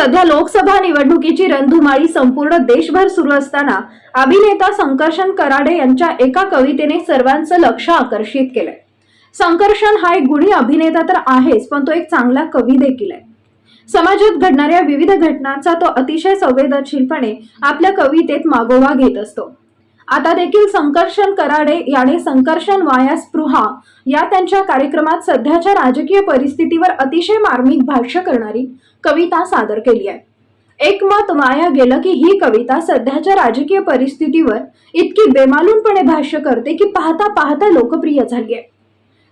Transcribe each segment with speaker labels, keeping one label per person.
Speaker 1: सध्या लोकसभा निवडणुकीची रणधुमाळी संपूर्ण देशभर सुरू असताना अभिनेता संकर्षण कराडे यांच्या एका कवितेने सर्वांचं लक्ष आकर्षित केलंय. संकर्षण हा एक गुणी अभिनेता तर आहेच पण तो एक चांगला कवी देखील आहे. समाजात घडणाऱ्या विविध घटनांचा तो अतिशय संवेदनशीलपणे आपल्या कवितेत मागोवा घेत असतो. आता देखील संकर्षण कराडे याने संकर्षण वाया स्पृहा या त्यांच्या कार्यक्रमात सध्याच्या राजकीय परिस्थितीवर अतिशय मार्मिक भाष्य करणारी कविता सादर केली आहे. एक मत वाया गेलं की ही कविता सध्याच्या राजकीय परिस्थितीवर इतकी बेमालूनपणे भाष्य करते की पाहता पाहता लोकप्रिय झाली आहे.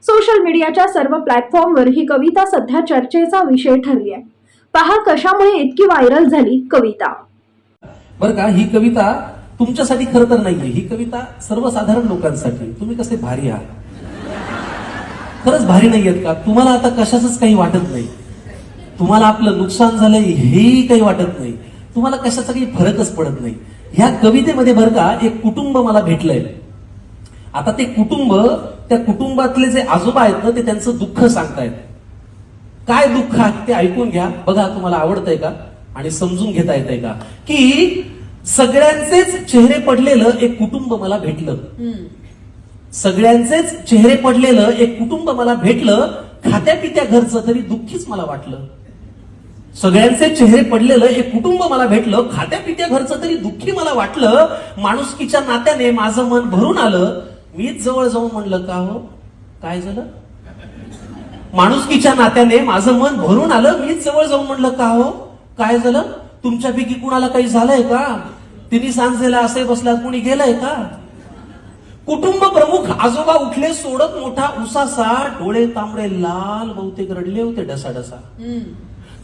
Speaker 1: सोशल मीडियाच्या सर्व प्लॅटफॉर्मवर ही कविता सध्या चर्चेचा विषय ठरली आहे. पहा कशामुळे इतकी व्हायरल झाली कविता.
Speaker 2: बरं का ही कविता तुमच्यासाठी खरं तर नाहीये. ही कविता सर्वसाधारण लोकांसाठी. तुम्ही कसे भारी आहात? खरंच भारी नाहीयेत का? तुम्हाला आता कशाच काही वाटत नाही. तुम्हाला आपलं नुकसान झालंय हेही काही वाटत नाही. तुम्हाला कशाचा काही फरकच पडत नाही. ह्या कवितेमध्ये बरं का एक कुटुंब मला भेटलंय. आता ते कुटुंब त्या कुटुंबातले जे आजोबा आहेत ना ते त्यांचं दुःख सांगतायत. काय दुःख आहे ते ऐकून घ्या. बघा तुम्हाला आवडतंय का? आणि समजून घेता येतंय का? की सगळ्यांचेच चेहरे पडलेलं एक कुटुंब मला भेटलं. सगळ्यांचेच चेहरे पडलेलं एक कुटुंब मला भेटलं. खात्या पित्या घरचं तरी दुःखीच मला वाटलं. सगळ्यांचे चेहरे पडलेलं एक कुटुंब मला भेटलं खात्यापित्या घरचं तरी दुःखी मला वाटलं माणुसकीच्या नात्याने माझं मन भरून आलं. मीच जवळ जाऊन म्हणलं का हो? काय झालं? माणुसकीच्या नात्याने माझं मन भरून आलं मीच जवळ जाऊन म्हणलं का हो? काय झालं? तुमच्यापैकी कुणाला काही झालंय का? तिने सांजेला असे बसला कुणी गेलंय का? कुटुंब प्रमुख आजोबा उठले सोडत मोठा उसासा डोळे तांबडे लाल बहुतेक रडले होते डसा डसा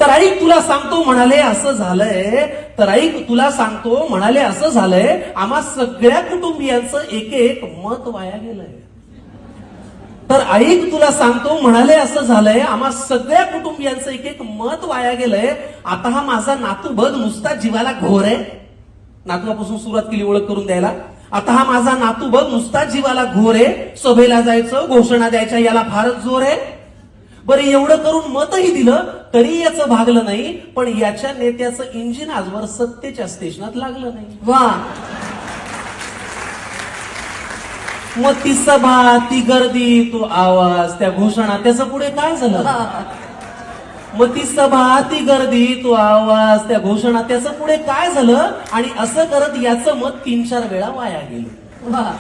Speaker 2: तर ऐक तुला सांगतो म्हणाले असं झालंय. तर ऐक तुला सांगतो म्हणाले असं झालंय. आम्हा सगळ्या कुटुंबियांचं एक एक मत वाया गेलंय. तर ऐक तुला सांगतो म्हणाले असं झालंय. आम्हा सगळ्या कुटुंबियांचं एक एक मत वाया गेलंय. आता हा माझा नातू बघ नुसता जीवाला घोर आहे. नातूपासून सुरुवात केली ओळख करून द्यायला. आता हा माझा नातू बघ नुसता जीवाला घोर आहे. सभेला जायचं घोषणा द्यायच्या याला फारच जोर आहे. बरं एवढं करून मतही दिलं तरी याचं भागलं नाही पण याच्या नेत्याचं इंजिन आजवर सत्तेच्या स्टेशनात लागलं नाही.
Speaker 3: वा.
Speaker 2: मग ती सभा ती गर्दी तो आवाज त्या घोषणा त्याचं पुढे काय झालं? मग ती सभा ती गर्दी तो आवाज त्या घोषणा त्याचं पुढे काय झालं? आणि असं करत याचं मत तीन चार वेळा वाया गेलं.
Speaker 3: वा.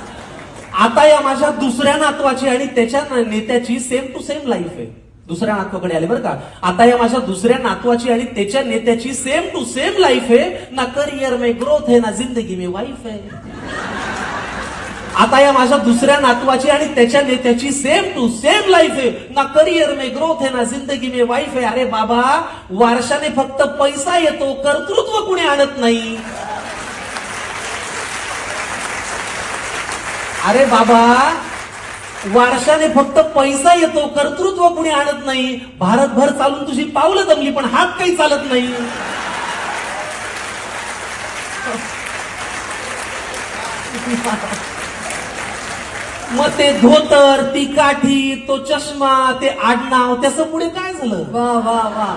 Speaker 2: आता या माझ्या दुसऱ्या नातवाची आणि त्याच्या नेत्याची सेम टू सेम लाईफ आहे. दुसऱ्या नातवाकडे आले बरं का? आता या माझ्या दुसऱ्या नातवाची आणि त्याच्या नेत्याची सेम टू सेम लाईफ आहे. ना करियर मे ग्रोथ आहे ना जिंदगी मे वाईफ आहे. आता या माझ्या दुसऱ्या नातवाची आणि त्याच्या नेत्याची सेम टू सेम लाईफ आहे. ना करियर मे ग्रोथ आहे ना जिंदगी मे वाईफ आहे. अरे बाबा वारशाने फक्त पैसा येतो कर्तृत्व कुणी आणत नाही. अरे बाबा वारशाने फक्त पैसा येतो कर्तृत्व कुणी आणत नाही. भारतभर चालून तुझी पावलं जमली पण हात काही चालत नाही. मग ते धोतर ती काठी तो चष्मा ते आडनाव त्याचं पुढे काय झालं?
Speaker 3: वा वा वा.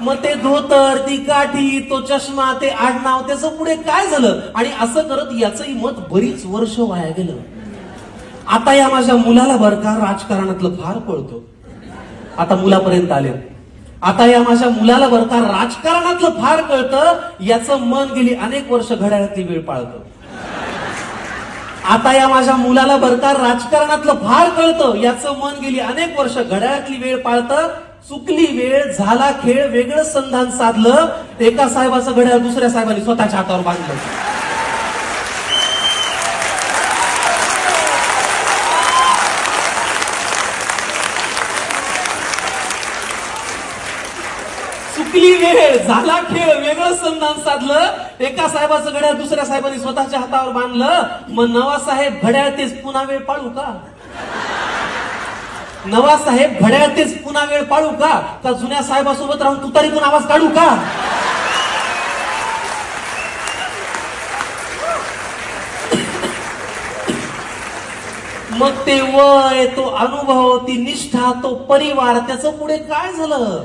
Speaker 2: मग ते धोतर ती काठी तो चष्मा ते आडनाव त्याचं पुढे काय झालं? आणि असं करत याचंही मत बरीच वर्ष वाया गेलं. आता या माझ्या मुलाला बर का राजकारणातलं फार कळतो आता मुलापर्यंत आले. आता या माझ्या मुलाला बर का राजकारणातलं फार कळतं याचं मन गेली अनेक वर्ष घड्याळातली वेळ पाळतं. आता या माझ्या मुलाला बर का राजकारणातलं फार कळतं याचं मन गेली अनेक वर्ष घड्याळातली वेळ पाळतं. चुकली वेळ झाला खेळ वेगळं संधान साधलं. एका साहेबाचं घड्याळ दुसऱ्या साहेबांनी स्वतःच्या हातावर बांधलं चुकली खेळ झाला खेळ वेगळं संधान साधलं. एका साहेबाचं घड्याळ दुसऱ्या साहेबांनी स्वतःच्या हातावर बांधलं. मग नवा साहेब घड्याळ तेच पुन्हा वेळ पाळू का? नवा साहेब घड्याळ तेच पुन्हा वेळ पाळू का? तर जुन्या साहेबासोबत राहून तुतारीतून आवाज काढू का? मग ते वय तो अनुभव ती निष्ठा तो परिवार त्याचं पुढे काय झालं?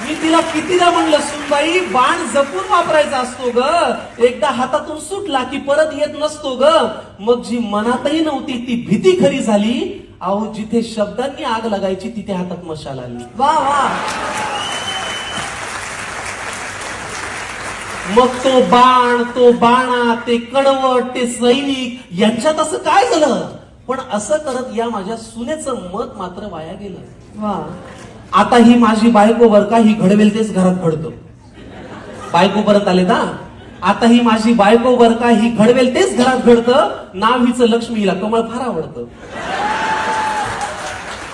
Speaker 2: मी तिला कितीदा म्हणलं सुनबाई बाण जपून वापरायचा असतो ग. एकदा हातातून सुटला की परत येत नसतो ग. मग जी मनातही नव्हती ती भीती खरी झाली. अहो जिथे शब्दांनी आग लागायची तिथे हातात मशाल आली.
Speaker 3: वा वा.
Speaker 2: मग तो बाण तो बाणा ते कडवट ते सैनिक यांच्यात असं काय झालं? पण असं करत या माझ्या सुनेचं मत मात्र वाया गेलं.
Speaker 3: वा.
Speaker 2: आता ही माझी बायको बर का ही घडवेल तेच घरात घडतो. बायको परत आले ना? आता ही माझी बायको बर का ही घडवेल तेच घरात घडतं? नाव हिचं लक्ष्मी हिला कमळ फार आवडतं.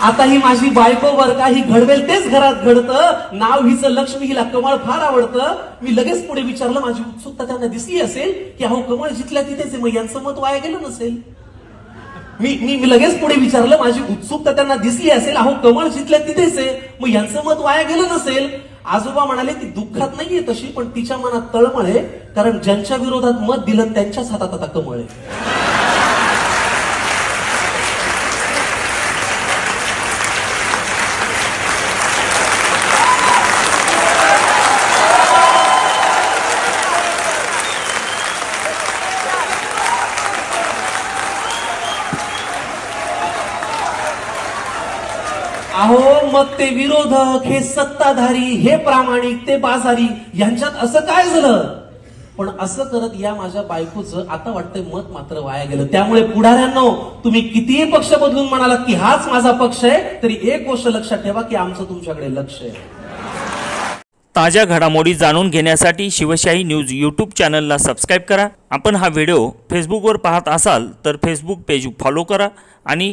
Speaker 2: आता ही माझी बायको बर का ही घडवेल तेच घरात घडतं? नाव हिचं लक्ष्मी हिला कमळ फार आवडतं? मी लगेच पुढे विचारलं माझी उत्सुकता त्यांना दिसली असेल की अहो कमळ जिथल्या तिथेच आहे, मग यांचं मत वाया गेलं नसेल? मी मी मी लगेच पुढे विचारलं माझी उत्सुकता त्यांना दिसली असेल अहो कमळ जिथल्या तिथेच आहे. मग यांचं मत वाया गेलं नसेल. आजोबा म्हणाले ती दुःखात नाहीये तशी पण तिच्या मनात तळमळ आहे कारण ज्यांच्या विरोधात मत दिलं त्यांच्याच हातात आता कमळ आहे. अहो मग ते विरोधक हे सत्ताधारी हे प्रामाणिक ते बाजारी यांच्यात असं काय झालं? पण असं करत या माझ्या बायकोचं आता वाटतंय मत मात्र वाया गेलं. त्यामुळे पुढाऱ्यांनो तुम्ही कितीही पक्ष बदलून म्हणालात की हाच माझा पक्ष आहे तरी एक गोष्ट लक्षात ठेवा की आमचं तुमच्याकडे लक्ष आहे.
Speaker 4: ताज्या घडामोडी जाणून घेण्यासाठी शिवशाही न्यूज यूट्यूब चॅनलला सबस्क्राईब करा. आपण हा व्हिडिओ फेसबुकवर पाहत असाल तर फेसबुक पेज फॉलो करा आणि